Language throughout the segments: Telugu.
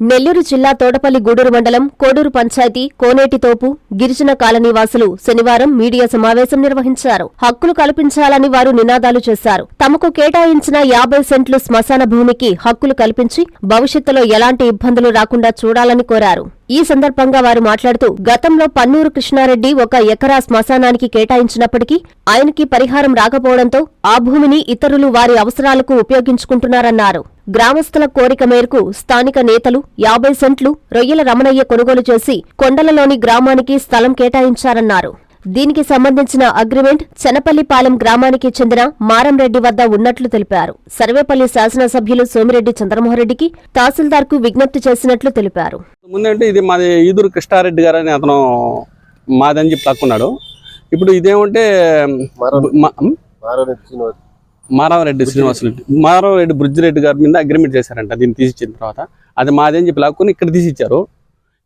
నెల్లూరు జిల్లా తోటపల్లి గూడూరు మండలం కోడూరు పంచాయతీ కోనేటితోపు గిరిజన కాలనీవాసులు శనివారం మీడియా సమావేశం నిర్వహించారు. హక్కులు కల్పించాలని వారు నినాదాలు చేశారు. తమకు కేటాయించిన యాభై సెంట్లు శ్మశాన భూమికి హక్కులు కల్పించి భవిష్యత్తులో ఎలాంటి ఇబ్బందులు రాకుండా చూడాలని కోరారు. ఈ సందర్భంగా వారు మాట్లాడుతూ గతంలో పన్నూరు కృష్ణారెడ్డి ఒక ఎకరా శ్మశానానికి కేటాయించినప్పటికీ ఆయనకి పరిహారం రాకపోవడంతో ఆ భూమిని ఇతరులు వారి అవసరాలకు ఉపయోగించుకుంటున్నారన్నారు. గ్రామస్తుల కోరిక మేరకు స్థానిక నేతలు యాభై సెంట్లు రొయ్యల రమణయ్య కొనుగోలు చేసి కొండలలోని గ్రామానికి స్థలం కేటాయించారన్నారు. దీనికి సంబంధించిన అగ్రిమెంట్ చెనపల్లిపాలెం గ్రామానికి చెందిన మారంరెడ్డి వద్ద ఉన్నట్లు తెలిపారు. సర్వేపల్లి శాసనసభ్యులు సోమిరెడ్డి చంద్రమోహన్రెడ్డికి తహసీల్దార్కు విజ్ఞప్తి చేసినట్లు తెలిపారు. ముందంటే ఇది మాది ఈదురు కృష్ణారెడ్డి గారు అని అతను మాదని చెప్పి తక్కున్నాడు ఇప్పుడు ఇదేమంటే మారవరెడ్డి శ్రీనివాస్ మారావరెడ్డి శ్రీనివాసరెడ్డి మారావరెడ్డి బుజ్జిరెడ్డి గారి మీద అగ్రిమెంట్ చేశారంట దీన్ని తీసిచ్చిన తర్వాత. అది మాదని చెప్పి లాక్కుని ఇక్కడ తీసిచ్చారు.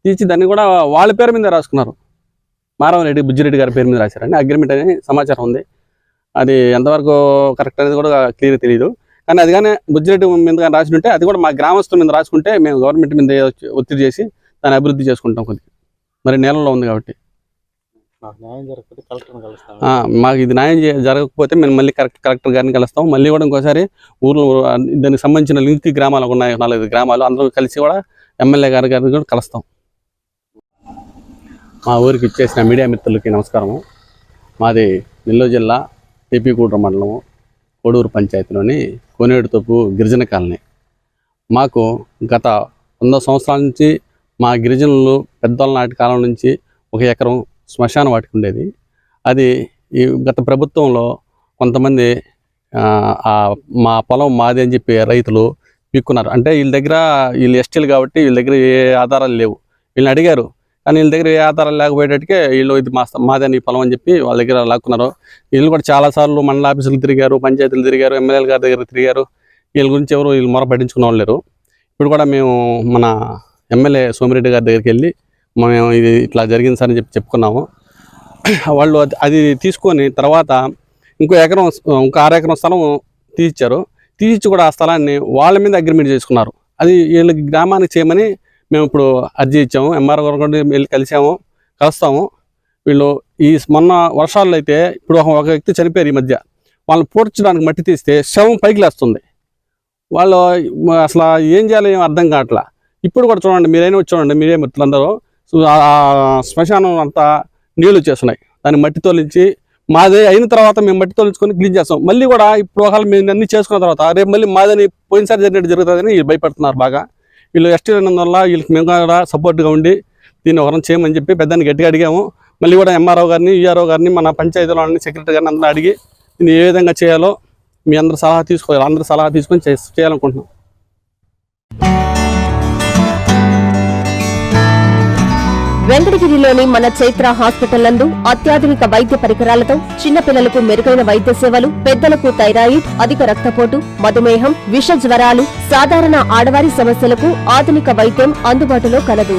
తీసి దాన్ని కూడా వాళ్ళ పేరు మీద రాసుకున్నారు. మారావరెడ్డి బుజ్జిరెడ్డి గారి పేరు మీద రాశారండి అగ్రిమెంట్ అని సమాచారం ఉంది. అది ఎంతవరకు కరెక్ట్ అనేది కూడా క్లియర్ తెలియదు కానీ అది కానీ బుజ్జిరెడ్డి మీద కానీ రాసి ఉంటే అది కూడా మా గ్రామస్తుల మీద రాసుకుంటే మేము గవర్నమెంట్ మీద ఒత్తిడి చేసి దాన్ని అభివృద్ధి చేసుకుంటాం కొద్దిగా. మరి నేలలో ఉంది కాబట్టి నాకు న్యాయం జరగకపోతే కలెక్టర్ని కలుస్తాను ఆ, మాకు ఇది న్యాయం జరగకపోతే మేము మళ్ళీ కరెక్ట్ కలెక్టర్ గారిని కలుస్తాం. మళ్ళీ కూడా ఇంకోసారి ఊర్లో దానికి సంబంధించిన లింక్ గ్రామాలు ఉన్నాయి. నాలుగు గ్రామాలు అందరూ కలిసి కూడా ఎమ్మెల్యే గారి గారిని కూడా కలుస్తాం. మా ఊరికి ఇచ్చేసిన మీడియా మిత్రులకి నమస్కారము. మాది నెల్లూరు జిల్లా టీపీకూడూరు మండలము కోడూరు పంచాయతీలోని కోనేడుతోపు గిరిజన కాలనీ. మాకు గత వంద సంవత్సరాల నుంచి మా గిరిజనులు పెద్దోళ్ళ నాటి కాలం నుంచి ఒక ఎకరం శ్మశాన వాటికి ఉండేది. అది ఈ గత ప్రభుత్వంలో కొంతమంది మా పొలం మాది అని చెప్పి రైతులు పీక్కున్నారు అంటే వీళ్ళ దగ్గర వీళ్ళు ఎస్టీలు కాబట్టి వీళ్ళ దగ్గర ఏ ఆధారాలు లేవు. వీళ్ళని అడిగారు. కానీ వీళ్ళ దగ్గర ఏ ఆధారాలు లేకపోయేటట్టుకే వీళ్ళు ఇది మా మాది అని పొలం అని చెప్పి వాళ్ళ దగ్గర లాక్కున్నారు. వీళ్ళు కూడా చాలాసార్లు మండల ఆఫీసులు తిరిగారు పంచాయతీలు తిరిగారు ఎమ్మెల్యేల గారి దగ్గర తిరిగారు. వీళ్ళ గురించి ఎవరు వీళ్ళు మొర పట్టించుకున్న వాళ్ళు లేరు. ఇప్పుడు కూడా మేము మన ఎమ్మెల్యే సోమిరెడ్డి గారి దగ్గరికి వెళ్ళి మేము ఇది ఇట్లా జరిగింది సార్ అని చెప్పి చెప్పుకున్నాము. వాళ్ళు అది- తీసుకొని తర్వాత ఇంకో ఎకరం ఇంకో ఆరు ఎకరం స్థలం తీసిచ్చారు తీసిచ్చి కూడా ఆ స్థలాన్ని వాళ్ళ మీద అగ్రిమెంట్ చేసుకున్నారు. అది వీళ్ళకి గ్రామానికి చేయమని మేము ఇప్పుడు అర్జీ ఇచ్చాము. ఎంఆర్ఓ గారు కూడా వెళ్ళి కలిసాము కలుస్తాము. వీళ్ళు ఈ మొన్న వర్షాల్లో అయితే ఇప్పుడు ఒక వ్యక్తి చనిపోయారు ఈ మధ్య. వాళ్ళని పూడ్చడానికి మట్టి తీస్తే శవం పైకి లేస్తుంది. వాళ్ళు అసలు ఏం చేయాలో ఏం అర్థం కావట్లా. ఇప్పుడు కూడా చూడండి మీరైనా చూడండి మీరే మిత్రులందరూ సో ఆ శ్మశానం అంతా నీళ్ళు వచ్చేస్తున్నాయి. దాన్ని మట్టి తొలించి మాదే అయిన తర్వాత మేము మట్టి తోలించుకొని క్లీన్ చేస్తాం. మళ్ళీ కూడా ఇప్పుడు ఒకవేళ మేము అన్ని చేసుకున్న తర్వాత రేపు మళ్ళీ మాదని పోయినసారి జరిగినట్టు జరుగుతుందని భయపడుతున్నారు బాగా. వీళ్ళు ఎస్టీ వల్ల వీళ్ళకి మేము కూడా సపోర్ట్గా ఉండి దీన్ని ఒకరిని చేయమని చెప్పి పెద్దాన్ని గట్టిగా అడిగాము. మళ్ళీ కూడా ఎంఆర్ఓ గారిని ఈఆర్ఓ గారిని మన పంచాయతీలో సెక్రటరీ గారిని అందరిని అడిగి దీన్ని ఏ విధంగా చేయాలో మీ అందరు సలహా తీసుకోవాలి. అందరు సలహా తీసుకొని చేయాలనుకుంటున్నాం. వెంకటగిరిలోని మన చైత్ర హాస్పిటల్ నందు అత్యాధునిక వైద్య పరికరాలతో చిన్నపిల్లలకు మెరుగైన వైద్య సేవలు పెద్దలకు థైరాయిడ్ అధిక రక్తపోటు మధుమేహం విష జ్వరాలు సాధారణ ఆడవారి సమస్యలకు ఆధునిక వైద్యం అందుబాటులో కలదు.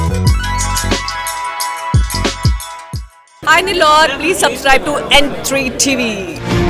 Nilor, please subscribe to N3 TV.